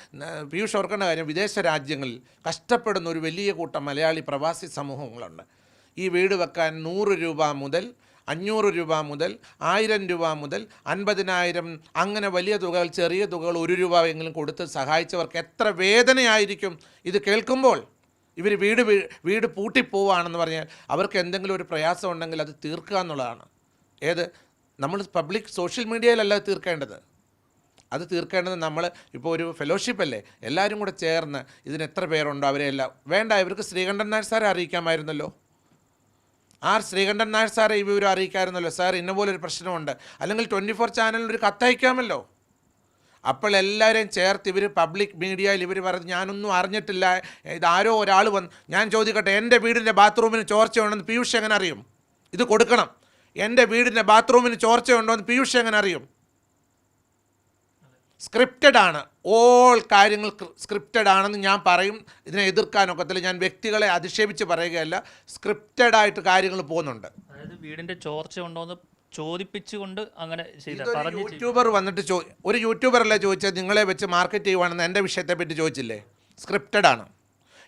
പീയൂഷ് ഓർക്കേണ്ട കാര്യം വിദേശ രാജ്യങ്ങളിൽ കഷ്ടപ്പെടുന്ന ഒരു വലിയ കൂട്ടം മലയാളി പ്രവാസി സമൂഹങ്ങളുണ്ട്. ഈ വീട് വെക്കാൻ നൂറ് രൂപ മുതൽ അഞ്ഞൂറ് രൂപ മുതൽ ആയിരം രൂപ മുതൽ അൻപതിനായിരം അങ്ങനെ വലിയ തുകകൾ ചെറിയ തുകകൾ ഒരു രൂപ എങ്കിലും കൊടുത്ത് സഹായിച്ചവർക്ക് എത്ര വേദനയായിരിക്കും ഇത് കേൾക്കുമ്പോൾ. ഇവർ വീട് വീട് പൂട്ടിപ്പോവാണെന്ന് പറഞ്ഞാൽ അവർക്ക് എന്തെങ്കിലും ഒരു പ്രയാസം ഉണ്ടെങ്കിൽ അത് തീർക്കുക എന്നുള്ളതാണ്. ഏത്? നമ്മൾ പബ്ലിക് സോഷ്യൽ മീഡിയയിലല്ല തീർക്കേണ്ടത്. അത് തീർക്കേണ്ടത് നമ്മൾ ഇപ്പോൾ ഒരു ഫെലോഷിപ്പ് അല്ലേ? എല്ലാവരും കൂടെ ചേർന്ന് ഇതിന് എത്ര പേരുണ്ടോ അവരെല്ലാം വേണ്ട ഇവർക്ക് ശ്രീകണ്ഠൻ നായർ സാറെ അറിയിക്കാമായിരുന്നല്ലോ. ആർ ശ്രീകണ്ഠൻ നായർ സാറെ ഈ വിവരം അറിയിക്കാമായിരുന്നല്ലോ സാർ ഇന്നപോലെ ഒരു പ്രശ്നമുണ്ട്. അല്ലെങ്കിൽ ട്വന്റി ഫോർ ചാനലിൽ ഒരു കത്തയക്കാമല്ലോ അപ്പോൾ എല്ലാവരെയും ചേർത്ത് ഇവർ പബ്ലിക് മീഡിയയിൽ ഇവർ പറഞ്ഞ് ഞാനൊന്നും അറിഞ്ഞിട്ടില്ല. ഇതാരോ ഒരാൾ വന്ന് ഞാൻ ചോദിക്കട്ടെ എന്റെ വീടിന്റെ ബാത്റൂമിന് ചോർച്ചയുണ്ടെന്ന് പീയൂഷ് എങ്ങനെ അറിയും? ഇത് കൊടുക്കണം. എന്റെ വീടിന്റെ ബാത്റൂമിന് ചോർച്ചയുണ്ടോ എന്ന് പീയൂഷ് എങ്ങനെ അറിയും? സ്ക്രിപ്റ്റഡ് ആണ്. ഓൾ കാര്യങ്ങൾ സ്ക്രിപ്റ്റഡ് ആണെന്ന് ഞാൻ പറയും. ഇതിനെ എതിർക്കാനൊക്കത്തില്ല ഞാൻ വ്യക്തികളെ അധിക്ഷേപിച്ച് പറയുകയല്ല. സ്ക്രിപ്റ്റഡ് ആയിട്ട് കാര്യങ്ങൾ പോകുന്നുണ്ട്. അതായത് വീടിന്റെ ചോർച്ച ഉണ്ടോന്ന് ചോദിപ്പിച്ചുകൊണ്ട് അങ്ങനെ യൂട്യൂബർ വന്നിട്ട് ചോ ഒരു യൂട്യൂബർ അല്ലേ ചോദിച്ചത്? നിങ്ങളെ വെച്ച് മാർക്കറ്റ് ചെയ്യുവാണെന്ന് എന്റെ വിഷയത്തെ പറ്റി ചോദിച്ചില്ലേ? സ്ക്രിപ്റ്റഡ് ആണ്.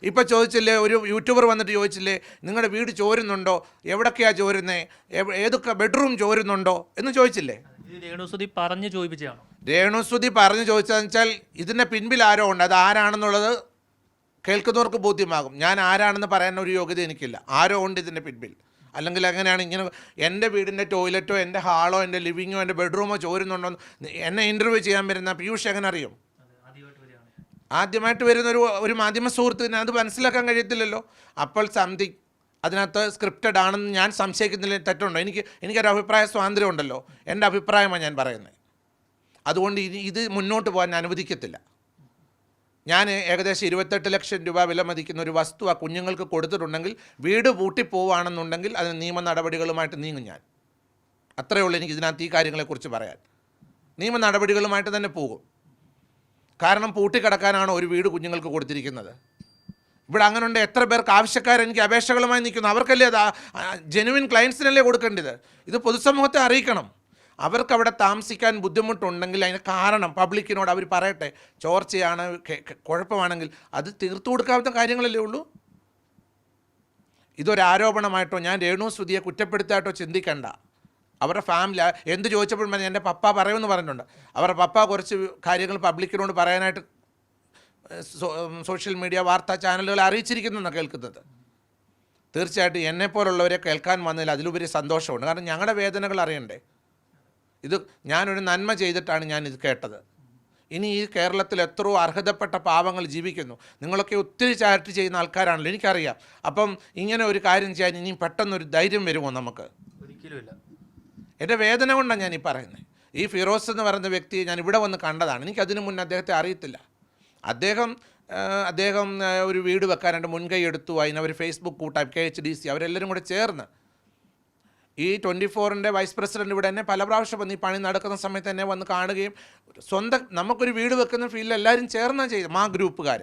ഇപ്പോൾ ചോദിച്ചില്ലേ? ഒരു യൂട്യൂബർ വന്നിട്ട് ചോദിച്ചില്ലേ? നിങ്ങളുടെ വീട് ചോരുന്നുണ്ടോ? എവിടൊക്കെയാണ് ചോരുന്നത് ഏതൊക്കെ ബെഡ്റൂം ചോരുന്നുണ്ടോ? എന്ന് ചോദിച്ചില്ലേ? രേണുസുതി പറഞ്ഞു ചോദിപ്പിച്ചതാണോ? രേണുസുതി പറഞ്ഞു ചോദിച്ചതെന്ന് വെച്ചാൽ ഇതിന്റെ പിൻപിൽ ആരോ ഉണ്ട്. അത് ആരാണെന്നുള്ളത് കേൾക്കുന്നവർക്ക് ബോധ്യമാകും. ഞാൻ ആരാണെന്ന് പറയാൻ ഒരു യോഗ്യത എനിക്കില്ല. ആരോ ഉണ്ട് ഇതിന്റെ പിൻപിൽ. അല്ലെങ്കിൽ അങ്ങനെയാണ് ഇങ്ങനെ എന്റെ വീടിന്റെ ടോയ്ലറ്റോ എന്റെ ഹാളോ എന്റെ ലിവിങ്ങോ എന്റെ ബെഡ്റൂമോ ചോരുന്നുണ്ടോ എന്നെ ഇന്റർവ്യൂ ചെയ്യാൻ വരുന്ന പീയൂഷ് എങ്ങനെ അറിയും? ആദ്യമായിട്ട് വരുന്ന ഒരു ഒരു മാധ്യമ സുഹൃത്തിന് അത് മനസ്സിലാക്കാൻ കഴിയത്തില്ലല്ലോ. അപ്പോൾ സംതിങ് അതിനകത്ത് സ്ക്രിപ്റ്റഡ് ആണെന്ന് ഞാൻ സംശയിക്കുന്നതിൽ തെറ്റുണ്ടോ? എനിക്ക് എനിക്കൊരു അഭിപ്രായ സ്വാതന്ത്ര്യം ഉണ്ടല്ലോ എന്റെ അഭിപ്രായമാണ് ഞാൻ പറയുന്നത്. അതുകൊണ്ട് ഇനി ഇത് മുന്നോട്ട് പോകാൻ അനുവദിക്കത്തില്ല. ഞാൻ ഏകദേശം ഇരുപത്തെട്ട് ലക്ഷം രൂപ വില മതിക്കുന്ന ഒരു വസ്തു ആ കുഞ്ഞുങ്ങൾക്ക് കൊടുത്തിട്ടുണ്ടെങ്കിൽ വീട് പൂട്ടിപ്പോവാണെന്നുണ്ടെങ്കിൽ അതിന് നിയമ നടപടികളുമായിട്ട് നീങ്ങും ഞാൻ. അത്രയേ ഉള്ളൂ എനിക്ക് ഇതിനകത്ത് ഈ കാര്യങ്ങളെക്കുറിച്ച് പറയാൻ. നിയമ നടപടികളുമായിട്ട് തന്നെ പോകും. കാരണം പൂട്ടിക്കിടക്കാനാണ് ഒരു വീട് കുഞ്ഞുങ്ങൾക്ക് കൊടുത്തിരിക്കുന്നത്. ഇവിടെ അങ്ങനെ ഉണ്ട് എത്ര പേർക്ക് ആവശ്യക്കാർ എനിക്ക് അപേക്ഷകളുമായി നിൽക്കുന്നു. അവർക്കല്ലേ അത് ജെനുവിൻ ക്ലയൻസിനല്ലേ കൊടുക്കേണ്ടത്? ഇത് പൊതുസമൂഹത്തെ അറിയിക്കണം. അവർക്ക് അവിടെ താമസിക്കാൻ ബുദ്ധിമുട്ടുണ്ടെങ്കിൽ അതിന് കാരണം പബ്ലിക്കിനോട് അവർ പറയട്ടെ. ചോർച്ചയാണ് കുഴപ്പമാണെങ്കിൽ അത് തീർത്തു കൊടുക്കാവുന്ന കാര്യങ്ങളല്ലേ ഉള്ളൂ. ഇതൊരു ആരോപണമായിട്ടോ ഞാൻ രേണു ശ്രുതിയെ കുറ്റപ്പെടുത്തായിട്ടോ ചിന്തിക്കണ്ട. അവരുടെ ഫാമിലി എന്ത് ചോദിച്ചപ്പോഴും എന്റെ പപ്പ പറയുമെന്ന് പറഞ്ഞിട്ടുണ്ട്. അവരുടെ പപ്പ കുറച്ച് കാര്യങ്ങൾ പബ്ലിക്കിനോട് പറയാനായിട്ട് സോഷ്യൽ മീഡിയ വാർത്താ ചാനലുകൾ അറിയിച്ചിരിക്കുന്നെന്നാണ് കേൾക്കുന്നത്. തീർച്ചയായിട്ടും എന്നെപ്പോലുള്ളവരെ കേൾക്കാൻ വന്നതിൽ അതിലുപരി സന്തോഷമുണ്ട്. കാരണം ഞങ്ങളുടെ വേദനകൾ അറിയണ്ടേ? ഇത് ഞാനൊരു നന്മ ചെയ്തിട്ടാണ് ഞാൻ ഇത് കേട്ടത്. ഇനി ഈ കേരളത്തിൽ എത്രയോ അർഹതപ്പെട്ട പാവങ്ങൾ ജീവിക്കുന്നു. നിങ്ങളൊക്കെ ഒത്തിരി ചാരിറ്റി ചെയ്യുന്ന ആൾക്കാരാണല്ലോ എനിക്കറിയാം. അപ്പം ഇങ്ങനെ ഒരു കാര്യം ചെയ്യാൻ ഇനിയും പെട്ടെന്നൊരു ധൈര്യം വരുമോ നമുക്ക്? ഒരിക്കലുമില്ല. എന്റെ വേദന കൊണ്ടാണ് ഞാൻ ഈ പറയുന്നത് ഈ ഫിറോസ് എന്ന് പറയുന്ന വ്യക്തിയെ ഞാൻ ഇവിടെ വന്ന് കണ്ടതാണ്. എനിക്കതിനു മുന്നേ അദ്ദേഹത്തെ അറിയത്തില്ല. അദ്ദേഹം അദ്ദേഹം ഒരു വീട് വെക്കാനായിട്ട് മുൻകൈ എടുത്തു. അതിനവർ ഫേസ്ബുക്ക് കൂട്ടായി കെ എച്ച് ഡി സി അവരെല്ലാവരും കൂടെ ചേർന്ന്. ഈ ട്വന്റി ഫോറിന്റെ വൈസ് പ്രസിഡന്റ് ഇവിടെ തന്നെ പല പ്രാവശ്യം വന്ന് ഈ പണി നടക്കുന്ന സമയത്ത് തന്നെ വന്ന് കാണുകയും സ്വന്തം നമുക്കൊരു വീട് വെക്കുന്ന ഫീൽഡിൽ എല്ലാവരും ചേർന്നാണ് ചെയ്തത് മാ ഗ്രൂപ്പുകാർ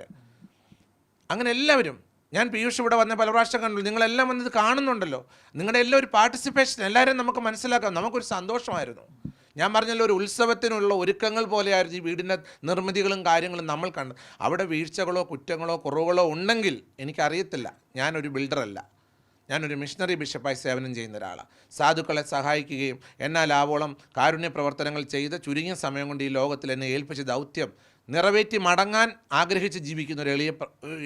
അങ്ങനെ എല്ലാവരും ഞാൻ പീയൂഷ് ഇവിടെ വന്ന പല പ്രാവശ്യം കണ്ടു. നിങ്ങളെല്ലാം വന്നത് കാണുന്നുണ്ടല്ലോ. നിങ്ങളുടെ എല്ലാം ഒരു പാർട്ടിസിപ്പേഷൻ എല്ലാവരും നമുക്ക് മനസ്സിലാക്കാം. നമുക്കൊരു സന്തോഷമായിരുന്നു. ഞാൻ പറഞ്ഞല്ലോ ഒരു ഉത്സവത്തിനുള്ള ഒരുക്കങ്ങൾ പോലെയായിരുന്നു ഈ വീടിന്റെ നിർമ്മിതികളും കാര്യങ്ങളും നമ്മൾ കണ്ടത്. അവിടെ വീഴ്ചകളോ കുറ്റങ്ങളോ കുറവുകളോ ഉണ്ടെങ്കിൽ എനിക്കറിയത്തില്ല. ഞാനൊരു ബിൽഡറല്ല ഞാനൊരു മിഷണറി ബിഷപ്പായി സേവനം ചെയ്യുന്ന ഒരാളാണ് സാധുക്കളെ സഹായിക്കുകയും എന്നാൽ ആവോളം കാരുണ്യ പ്രവർത്തനങ്ങൾ ചെയ്ത് ചുരുങ്ങിയ സമയം കൊണ്ട് ഈ ലോകത്തിൽ എന്നെ ഏൽപ്പിച്ച ദൗത്യം നിറവേറ്റി മടങ്ങാൻ ആഗ്രഹിച്ച് ജീവിക്കുന്ന ഒരു എളിയ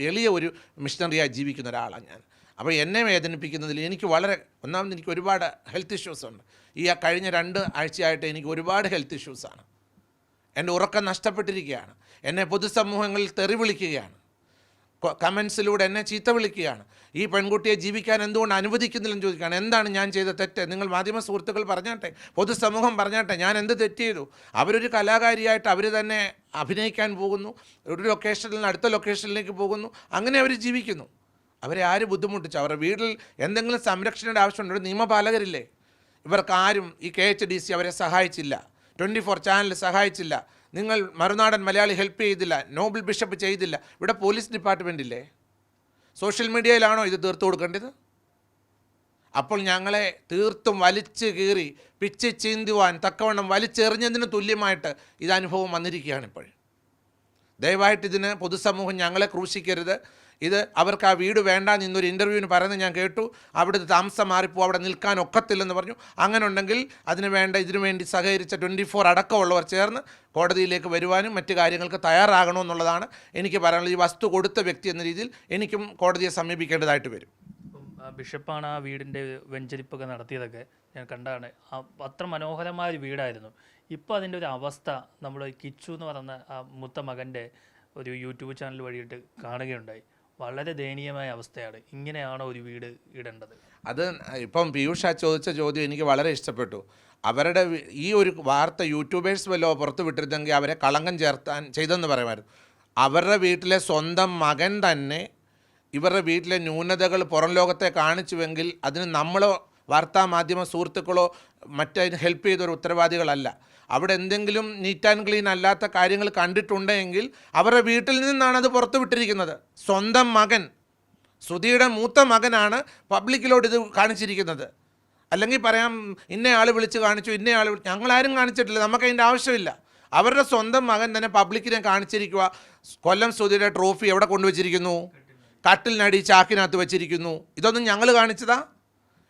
എളിയ ഒരു മിഷണറിയായി ജീവിക്കുന്ന ഒരാളാണ് ഞാൻ. അപ്പോൾ എന്നെ വേദനിപ്പിക്കുന്നതിൽ എനിക്ക് വളരെ ഒന്നാമത് എനിക്ക് ഒരുപാട് ഹെൽത്ത് ഇഷ്യൂസ് ഉണ്ട്. ഈ കഴിഞ്ഞ രണ്ട് ആഴ്ചയായിട്ട് എനിക്ക് ഒരുപാട് ഹെൽത്ത് ഇഷ്യൂസാണ് എന്റെ ഉറക്കം നഷ്ടപ്പെട്ടിരിക്കുകയാണ്. എന്നെ പൊതുസമൂഹങ്ങളിൽ തെറി വിളിക്കുകയാണ്. കമൻസിലൂടെ എന്നെ ചീത്ത വിളിക്കുകയാണ്. ഈ പെൺകുട്ടിയെ ജീവിക്കാൻ എന്തുകൊണ്ട് അനുവദിക്കുന്നില്ലെന്ന് ചോദിക്കുകയാണ്. എന്താണ് ഞാൻ ചെയ്ത തെറ്റ്? നിങ്ങൾ മാധ്യമ സുഹൃത്തുക്കൾ പറഞ്ഞാട്ടെ പൊതുസമൂഹം പറഞ്ഞാട്ടെ ഞാൻ എന്ത് തെറ്റ് ചെയ്തു? അവരൊരു കലാകാരിയായിട്ട് അവർ തന്നെ അഭിനയിക്കാൻ പോകുന്നു ഒരു ലൊക്കേഷനിൽ നിന്ന് അടുത്ത ലൊക്കേഷനിലേക്ക് പോകുന്നു അങ്ങനെ അവർ ജീവിക്കുന്നു. അവരെ ആര് ബുദ്ധിമുട്ടിച്ചു? അവരുടെ വീട്ടിൽ എന്തെങ്കിലും സംരക്ഷണയുടെ ആവശ്യമുണ്ട്? നിയമപാലകരില്ലേ ഇവർക്ക് ആരും ഈ കെ എച്ച് ഡി സി അവരെ സഹായിച്ചില്ല. ട്വന്റി ഫോർ ചാനൽ സഹായിച്ചില്ല. നിങ്ങൾ മറുനാടൻ മലയാളി ഹെൽപ്പ് ചെയ്തില്ല. നോബിൾ ബിഷപ്പ് ചെയ്തില്ല. ഇവിടെ പോലീസ് ഡിപ്പാർട്ട്മെന്റ് ഇല്ലേ? സോഷ്യൽ മീഡിയയിലാണോ ഇത് തീർത്തു കൊടുക്കേണ്ടത്? അപ്പോൾ ഞങ്ങളെ തീർത്തും വലിച്ചു കീറി പിച്ച് ചീന്തുവാൻ തക്കവണ്ണം വലിച്ചെറിഞ്ഞതിന് തുല്യമായിട്ട് ഇത് അനുഭവം വന്നിരിക്കുകയാണ് ഇപ്പോൾ. ദയവായിട്ട് ഇതിന് പൊതുസമൂഹം ഞങ്ങളെ ക്രൂശിക്കരുത്. ഇത് അവർക്ക് ആ വീട് വേണ്ട എന്നൊരു ഇന്റർവ്യൂവിന് പറയുന്നത് ഞാൻ കേട്ടു. അവിടുത്തെ താമസം മാറിപ്പോ അവിടെ നിൽക്കാൻ ഒക്കത്തില്ലെന്ന് പറഞ്ഞു. അങ്ങനെ ഉണ്ടെങ്കിൽ അതിന് വേണ്ട ഇതിനു വേണ്ടി സഹകരിച്ച ട്വന്റി ഫോർ അടക്കമുള്ളവർ ചേർന്ന് കോടതിയിലേക്ക് വരുവാനും മറ്റു കാര്യങ്ങൾക്ക് തയ്യാറാകണമെന്നുള്ളതാണ് എനിക്ക് പറയാനുള്ളത്. ഈ വസ്തു കൊടുത്ത വ്യക്തി എന്ന രീതിയിൽ എനിക്കും കോടതിയെ സമീപിക്കേണ്ടതായിട്ട് വരും. ബിഷപ്പാണ് ആ വീടിന്റെ വെഞ്ചരിപ്പൊക്കെ നടത്തിയതൊക്കെ ഞാൻ കണ്ടാണ്. അത്ര മനോഹരമായ ഒരു വീടായിരുന്നു. ഇപ്പോൾ അതിന്റെ ഒരു അവസ്ഥ നമ്മൾ കിച്ചു എന്ന് പറയുന്ന ആ മുത്ത മകന്റെ ഒരു യൂട്യൂബ് ചാനൽ വഴിയിട്ട് കാണുകയുണ്ടായി. വളരെ ദയനീയമായ അവസ്ഥയാണ്. ഇങ്ങനെയാണോ ഒരു വീട് ഇടേണ്ടത്? അത് ഇപ്പം പീയൂഷ ചോദിച്ച ചോദ്യം എനിക്ക് വളരെ ഇഷ്ടപ്പെട്ടു. അവരുടെ ഈ ഒരു വാർത്ത യൂട്യൂബേഴ്സ് വല്ലോ പുറത്തു വിട്ടിരുന്നെങ്കിൽ അവരെ കളങ്കം ചേർത്താൻ ചെയ്തെന്ന് പറയുമായിരുന്നു. അവരുടെ വീട്ടിലെ സ്വന്തം മകൻ തന്നെ ഇവരുടെ വീട്ടിലെ ന്യൂനതകൾ പുറം ലോകത്തെ കാണിച്ചുവെങ്കിൽ അതിന് നമ്മളോ വാർത്താ മാധ്യമ സുഹൃത്തുക്കളോ മറ്റതിന് ഹെൽപ്പ് ചെയ്തൊരു ഉത്തരവാദികളല്ല. അവിടെ എന്തെങ്കിലും നീറ്റ് ആൻഡ് ക്ലീൻ അല്ലാത്ത കാര്യങ്ങൾ കണ്ടിട്ടുണ്ടെങ്കിൽ അവരുടെ വീട്ടിൽ നിന്നാണ് അത് പുറത്തു വിട്ടിരിക്കുന്നത്. സ്വന്തം മകൻ ശ്രുതിയുടെ മൂത്ത മകനാണ് പബ്ലിക്കിലോട്ട് ഇത് കാണിച്ചിരിക്കുന്നത്. അല്ലെങ്കിൽ പറയാം ഇന്നയാൾ വിളിച്ച് കാണിച്ചു ഇന്നയാൾ ആൾ ഞങ്ങളാരും കാണിച്ചിട്ടില്ല നമുക്ക് അതിന്റെ ആവശ്യമില്ല. അവരുടെ സ്വന്തം മകൻ തന്നെ പബ്ലിക്കിനെ കാണിച്ചിരിക്കുക. കൊല്ലം സ്തുതിയുടെ ട്രോഫി എവിടെ കൊണ്ടുവച്ചിരിക്കുന്നു? കട്ടിലിനടി ചാക്കിനകത്ത് വെച്ചിരിക്കുന്നു. ഇതൊന്നും ഞങ്ങൾ കാണിച്ചതാ?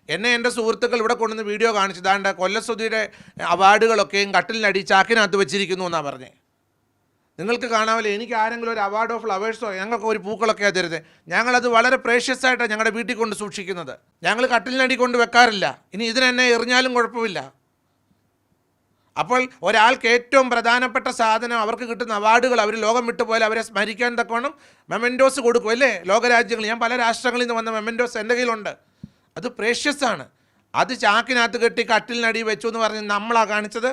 എന്നെ എന്റെ സുഹൃത്തുക്കൾ ഇവിടെ കൊണ്ടുവന്ന് വീഡിയോ കാണിച്ചു ദാണ്ട കൊല്ലസ്തുതിയുടെ അവാർഡുകളൊക്കെയും കട്ടിലിനടി ചാക്കിനകത്ത് വെച്ചിരിക്കുന്നു എന്നാണ് പറഞ്ഞത് നിങ്ങൾക്ക് കാണാമല്ലോ എനിക്ക് ആരെങ്കിലും ഒരു അവാർഡ് ഫ്ലവേഴ്സോ ഞങ്ങൾക്ക് ഒരു പൂക്കളൊക്കെ തരുന്നത്. ഞങ്ങളത് വളരെ പ്രേഷ്യസ് ആയിട്ടാണ് ഞങ്ങളുടെ വീട്ടിൽ കൊണ്ട് സൂക്ഷിക്കുന്നത്. ഞങ്ങൾ കട്ടിലിനടി കൊണ്ട് വെക്കാറില്ല. ഇനി ഇതിനെന്നെ എറിഞ്ഞാലും കുഴപ്പമില്ല. അപ്പോൾ ഒരാൾക്ക് ഏറ്റവും പ്രധാനപ്പെട്ട സാധനം അവർക്ക് കിട്ടുന്ന അവാർഡുകൾ അവർ ലോകം വിട്ടുപോയാൽ അവരെ സ്മരിക്കാൻ തക്കവണ്ണം മെമെന്റോസ് കൊടുക്കും അല്ലേ? ലോകരാജ്യങ്ങൾ ഞാൻ പല രാഷ്ട്രങ്ങളിൽ നിന്ന് വന്ന മെമെന്റോസ് എന്റെ കയ്യിലുണ്ട്. അത് പ്രേഷ്യസ് ആണ് അത് ചാക്കിനകത്ത് കെട്ടി കട്ടിലിനടി വെച്ചു എന്ന് പറഞ്ഞ് നമ്മളാ കാണിച്ചത്?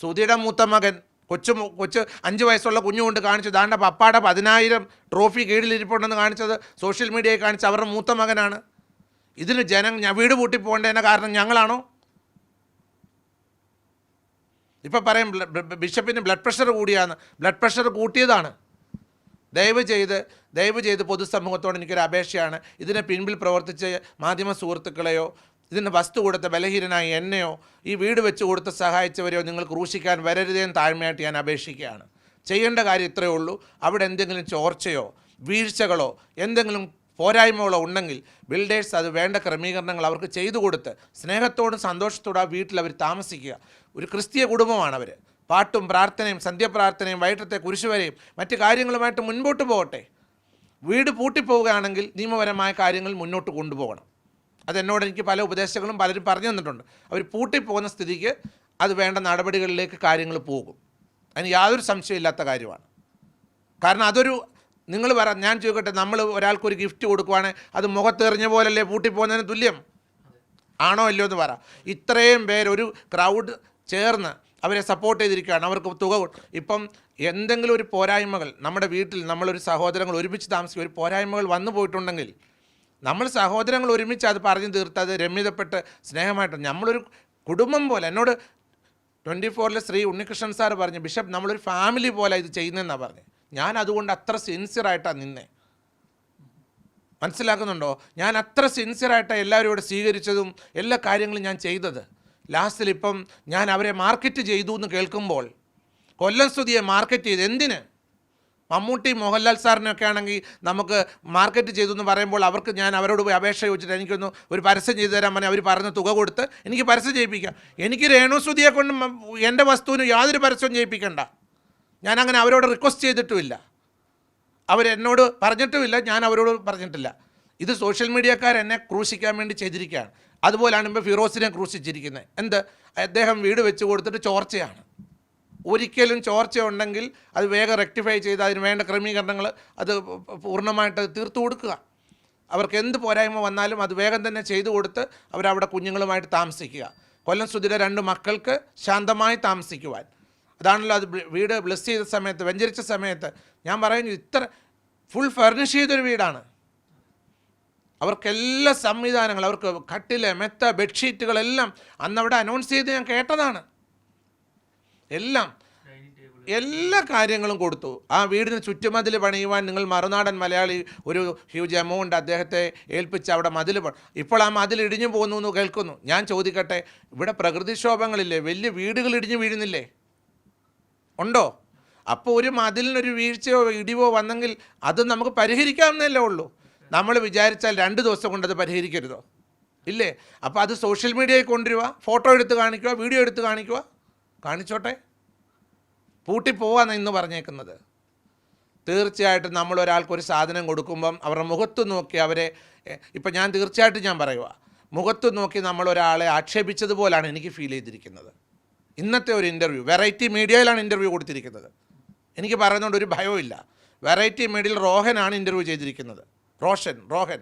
സുധിയുടെ മൂത്ത മകൻ കൊച്ചു കൊച്ചു അഞ്ച് വയസ്സുള്ള കുഞ്ഞു കൊണ്ട് കാണിച്ചു. ദാണ്ട പപ്പാടെ പതിനായിരം ട്രോഫി കീഴിലിരിപ്പുണ്ടെന്ന് കാണിച്ചത് സോഷ്യൽ മീഡിയയിൽ കാണിച്ച അവരുടെ മൂത്ത മകനാണ്. ഇതിന് ജനം ഞാൻ വീട് പൂട്ടി പോകേണ്ടതിന് കാരണം ഞങ്ങളാണോ? ഇപ്പം പറയും ബിഷപ്പിന് ബ്ലഡ് പ്രഷർ കൂടിയാണ് ബ്ലഡ് പ്രഷർ കൂട്ടിയതാണ്. ദയവ് ചെയ്ത് ദയവ് ചെയ്ത് പൊതുസമൂഹത്തോട് എനിക്കൊരു അപേക്ഷയാണ്. ഇതിനെ പിൻപിൽ പ്രവർത്തിച്ച മാധ്യമ സുഹൃത്തുക്കളെയോ ഇതിന് വസ്തു കൊടുത്ത ബലഹീനനായ എന്നെയോ ഈ വീട് വെച്ച് കൊടുത്ത് സഹായിച്ചവരെയോ നിങ്ങൾ ക്രൂശിക്കാൻ വരരുതെന്ന് താഴ്മയായിട്ട് ഞാൻ അപേക്ഷിക്കുകയാണ്. ചെയ്യേണ്ട കാര്യം ഇത്രയേ ഉള്ളൂ. അവിടെ എന്തെങ്കിലും ചോർച്ചയോ വീഴ്ചകളോ എന്തെങ്കിലും പോരായ്മകളോ ഉണ്ടെങ്കിൽ ബിൽഡേഴ്സ് അത് വേണ്ട ക്രമീകരണങ്ങൾ അവർക്ക് ചെയ്തു കൊടുത്ത് സ്നേഹത്തോടും സന്തോഷത്തോടും ആ വീട്ടിൽ അവർ താമസിക്കുക. ഒരു ക്രിസ്തീയ കുടുംബമാണ് അവർ പാട്ടും പ്രാർത്ഥനയും സന്ധ്യപ്രാർത്ഥനയും വൈകിട്ടത്തെ കുരിശുവരെയും മറ്റു കാര്യങ്ങളുമായിട്ട് മുൻപോട്ട് പോകട്ടെ. വീട് പൂട്ടിപ്പോവുകയാണെങ്കിൽ നിയമപരമായ കാര്യങ്ങൾ മുന്നോട്ട് കൊണ്ടുപോകണം. അതെന്നോട് എനിക്ക് പല ഉപദേശങ്ങളും പലരും പറഞ്ഞു തന്നിട്ടുണ്ട്. അവർ പൂട്ടിപ്പോകുന്ന സ്ഥിതിക്ക് അത് വേണ്ട നടപടികളിലേക്ക് കാര്യങ്ങൾ പോകും. അതിന് യാതൊരു സംശയമില്ലാത്ത കാര്യമാണ്. കാരണം അതൊരു നിങ്ങൾ പറ ഞാൻ ചോദിക്കട്ടെ നമ്മൾ ഒരാൾക്കൊരു ഗിഫ്റ്റ് കൊടുക്കുവാണെങ്കിൽ അത് മുഖത്തെറിഞ്ഞ പോലല്ലേ പൂട്ടിപ്പോകുന്നതിന് തുല്യം? ആണോ അല്ലയോ എന്ന് പറ. ഇത്രയും പേരൊരു ക്രൗഡ് ചേർന്ന് അവരെ സപ്പോർട്ട് ചെയ്തിരിക്കുകയാണ്. അവർക്ക് തുക ഇപ്പം എന്തെങ്കിലും ഒരു പോരായ്മകൾ നമ്മുടെ വീട്ടിൽ നമ്മളൊരു സഹോദരങ്ങൾ ഒരുമിച്ച് താമസിക്കുക ഒരു പോരായ്മകൾ വന്നു പോയിട്ടുണ്ടെങ്കിൽ നമ്മൾ സഹോദരങ്ങൾ ഒരുമിച്ച് അത് പറഞ്ഞു തീർത്ത് അത് രമ്യതപ്പെട്ട് സ്നേഹമായിട്ട് നമ്മളൊരു കുടുംബം പോലെ എന്നോട് ട്വന്റി ഫോറിലെ ശ്രീ ഉണ്ണികൃഷ്ണൻ സാർ പറഞ്ഞു ബിഷപ്പ് നമ്മളൊരു ഫാമിലി പോലെ ഇത് ചെയ്യുന്നതെന്നാണ് പറഞ്ഞത് ഞാൻ അതുകൊണ്ട് അത്ര സിൻസിയറായിട്ടാണ് നിന്നെ. മനസ്സിലാക്കുന്നുണ്ടോ? ഞാൻ അത്ര സിൻസിയറായിട്ടാണ് എല്ലാവരും ഇവിടെ സ്വീകരിച്ചതും എല്ലാ കാര്യങ്ങളും ഞാൻ ചെയ്തത്. ലാസ്റ്റിൽ ഇപ്പം ഞാൻ അവരെ മാർക്കറ്റ് ചെയ്തു എന്ന് കേൾക്കുമ്പോൾ കൊല്ലം സ്തുതിയെ മാർക്കറ്റ് ചെയ്ത് എന്തിന്? മമ്മൂട്ടി മോഹൻലാൽ സാറിനൊക്കെ ആണെങ്കിൽ നമുക്ക് മാർക്കറ്റ് ചെയ്തു എന്ന് പറയുമ്പോൾ അവർക്ക് ഞാൻ അവരോട് പോയി അപേക്ഷ ചോദിച്ചിട്ട് എനിക്കൊന്ന് ഒരു പരസ്യം ചെയ്തു തരാൻ പറഞ്ഞാൽ അവർ പറഞ്ഞ തുക കൊടുത്ത് എനിക്ക് പരസ്യം ചെയ്യിപ്പിക്കാം. എനിക്ക് രേണു സ്തുതിയെ കൊണ്ട് എന്റെ വസ്തുവിന് യാതൊരു പരസ്യവും ചെയ്യിപ്പിക്കണ്ട. ഞാൻ അങ്ങനെ അവരോട് റിക്വസ്റ്റ് ചെയ്തിട്ടുമില്ല. അവരെന്നോട് പറഞ്ഞിട്ടുമില്ല ഞാൻ അവരോട് പറഞ്ഞിട്ടില്ല. ഇത് സോഷ്യൽ മീഡിയക്കാർ എന്നെ ക്രൂശിക്കാൻ വേണ്ടി ചെയ്തിരിക്കുകയാണ്. അതുപോലെയാണ് ഇപ്പോൾ ഫിറോസിനെ ക്രൂശിച്ചിരിക്കുന്നത്. എന്ത്? അദ്ദേഹം വീട് വെച്ച് കൊടുത്തിട്ട് ചോർച്ചയാണ്. ഒരിക്കലും ചോർച്ച ഉണ്ടെങ്കിൽ അത് വേഗം റെക്ടിഫൈ ചെയ്ത് അതിന് വേണ്ട ക്രമീകരണങ്ങൾ അത് പൂർണമായിട്ട് തീർത്തു കൊടുക്കുക. അവർക്ക് എന്ത് പോരായ്മ വന്നാലും അത് വേഗം തന്നെ ചെയ്തു കൊടുത്ത് അവരവിടെ കുഞ്ഞുങ്ങളുമായിട്ട് താമസിക്കുക. കൊല്ലം സുധിര രണ്ട് മക്കൾക്ക് ശാന്തമായി താമസിക്കുവാൻ. അതാണല്ലോ അത് വീട് ബ്ലസ് ചെയ്ത സമയത്ത് വെഞ്ചരിച്ച സമയത്ത് ഞാൻ പറയുന്നു ഇത്ര ഫുൾ ഫർണിഷ് ചെയ്തൊരു വീടാണ്. അവർക്കെല്ലാ സംവിധാനങ്ങൾ അവർക്ക് കട്ടിൽ മെത്ത ബെഡ്ഷീറ്റുകളെല്ലാം അന്നവിടെ അനൗൺസ് ചെയ്ത് ഞാൻ കേട്ടതാണ്. എല്ലാം. എല്ലാ കാര്യങ്ങളും കൊടുത്തു. ആ വീടിന് ചുറ്റുമതിൽ പണിയുവാൻ നിങ്ങൾ മറുനാടൻ മലയാളി ഒരു ഹ്യൂജ് എമൗണ്ട് അദ്ദേഹത്തെ ഏൽപ്പിച്ച് അവിടെ മതിൽ ഇപ്പോൾ ആ മതിൽ ഇടിഞ്ഞു പോകുന്നു എന്ന് കേൾക്കുന്നു. ഞാൻ ചോദിക്കട്ടെ ഇവിടെ പ്രകൃതിക്ഷോഭങ്ങളില്ലേ വലിയ വീടുകൾ ഇടിഞ്ഞു വീഴുന്നില്ലേ? ഉണ്ടോ? അപ്പോൾ ഒരു മതിലിനൊരു വീഴ്ചയോ ഇടിവോ വന്നെങ്കിൽ അത് നമുക്ക് പരിഹരിക്കാവുന്നതല്ലേ ഉള്ളൂ. നമ്മൾ വിചാരിച്ചാൽ രണ്ട് ദിവസം കൊണ്ട് അത് പരിഹരിക്കരുതോ? ഇല്ലേ? അപ്പോൾ അത് സോഷ്യൽ മീഡിയയിൽ കൊണ്ടുവരിക ഫോട്ടോ എടുത്ത് കാണിക്കുക വീഡിയോ എടുത്ത് കാണിക്കുക കാണിച്ചോട്ടെ. പൂട്ടിപ്പോവാന്ന് ഇന്ന് പറഞ്ഞേക്കുന്നത്. തീർച്ചയായിട്ടും നമ്മൾ ഒരാൾക്കൊരു സാധനം കൊടുക്കുമ്പം അവരുടെ മുഖത്ത് നോക്കി അവരെ ഇപ്പം ഞാൻ തീർച്ചയായിട്ടും ഞാൻ പറയുക മുഖത്ത് നോക്കി നമ്മൾ ഒരാളെ ആക്ഷേപിച്ചതുപോലാണ് എനിക്ക് ഫീൽ ചെയ്തിരിക്കുന്നത്. ഇന്നത്തെ ഒരു ഇന്റർവ്യൂ വെറൈറ്റി മീഡിയയിലാണ് ഇന്റർവ്യൂ കൊടുത്തിരിക്കുന്നത്. എനിക്ക് പറയുന്നതുകൊണ്ട് ഒരു ഭയവും വെറൈറ്റി മീഡിയയിൽ റോഹനാണ് ഇന്റർവ്യൂ ചെയ്തിരിക്കുന്നത്. റോഷൻ റോഹൻ.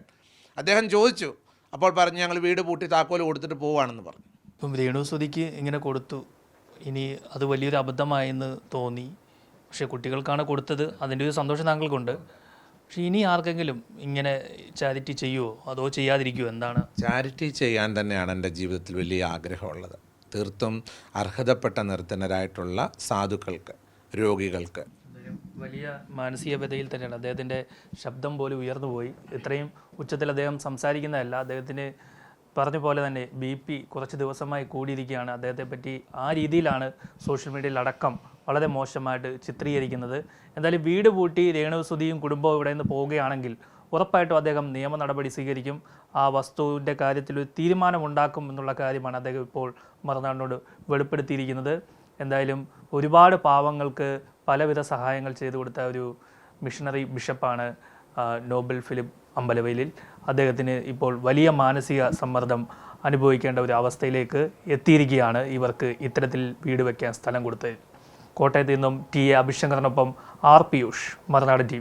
അദ്ദേഹം ചോദിച്ചു അപ്പോൾ പറഞ്ഞു ഞങ്ങൾ വീട് പൂട്ടി താക്കോൽ കൊടുത്തിട്ട് പോവാണെന്ന് പറഞ്ഞു. ഇപ്പം രേണു സുധിക്ക് ഇങ്ങനെ കൊടുത്തു. ഇനി അത് വലിയൊരു അബദ്ധമായെന്ന് തോന്നി. പക്ഷേ കുട്ടികൾക്കാണ് കൊടുത്തത്. അതിന്റെ ഒരു സന്തോഷം താങ്കൾക്കുണ്ട്. പക്ഷേ ഇനി ആർക്കെങ്കിലും ഇങ്ങനെ ചാരിറ്റി ചെയ്യുമോ അതോ ചെയ്യാതിരിക്കുമോ എന്താണ്? ചാരിറ്റി ചെയ്യാൻ തന്നെയാണ് എന്റെ ജീവിതത്തിൽ വലിയ ആഗ്രഹമുള്ളത്. തീർത്തും അർഹതപ്പെട്ട നിർത്തനരായിട്ടുള്ള സാധുക്കൾക്ക് രോഗികൾക്ക് വലിയ മാനസിക വ്യതയിൽ തന്നെയാണ്. അദ്ദേഹത്തിന്റെ ശബ്ദം പോലും ഉയർന്നു പോയി. ഇത്രയും ഉച്ചത്തിൽ അദ്ദേഹം സംസാരിക്കുന്നതല്ല അദ്ദേഹത്തിന് പറഞ്ഞ പോലെ തന്നെ ബി പി കുറച്ച് ദിവസമായി കൂടിയിരിക്കുകയാണ്. അദ്ദേഹത്തെ പറ്റി ആ രീതിയിലാണ് സോഷ്യൽ മീഡിയയിൽ അടക്കം വളരെ മോശമായിട്ട് ചിത്രീകരിക്കുന്നത്. എന്തായാലും വീട് പൂട്ടി രേണുസുതിയും കുടുംബവും ഇവിടെ നിന്ന് പോവുകയാണെങ്കിൽ ഉറപ്പായിട്ടും അദ്ദേഹം നിയമ നടപടി സ്വീകരിക്കും. ആ വസ്തുവിന്റെ കാര്യത്തിൽ ഒരു തീരുമാനമുണ്ടാക്കും എന്നുള്ള കാര്യമാണ് അദ്ദേഹം ഇപ്പോൾ മറുനാടിനോട് വെളിപ്പെടുത്തിയിരിക്കുന്നത്. എന്തായാലും ഒരുപാട് പാവങ്ങൾക്ക് പലവിധ സഹായങ്ങൾ ചെയ്തു കൊടുത്ത ഒരു മിഷണറി ബിഷപ്പാണ് നോബൽ ഫിലിപ്പ് അമ്പലവയലിൽ. അദ്ദേഹത്തിന് ഇപ്പോൾ വലിയ മാനസിക സമ്മർദ്ദം അനുഭവിക്കേണ്ട ഒരു അവസ്ഥയിലേക്ക് എത്തിയിരിക്കുകയാണ്. ഇവർക്ക് ഇത്തരത്തിൽ വീട് വയ്ക്കാൻ സ്ഥലം കൊടുത്തത് കോട്ടയത്ത് നിന്നും ടി എ അഭിശങ്കറിനൊപ്പം ആർ പിയൂഷ് മറുനാട് ടി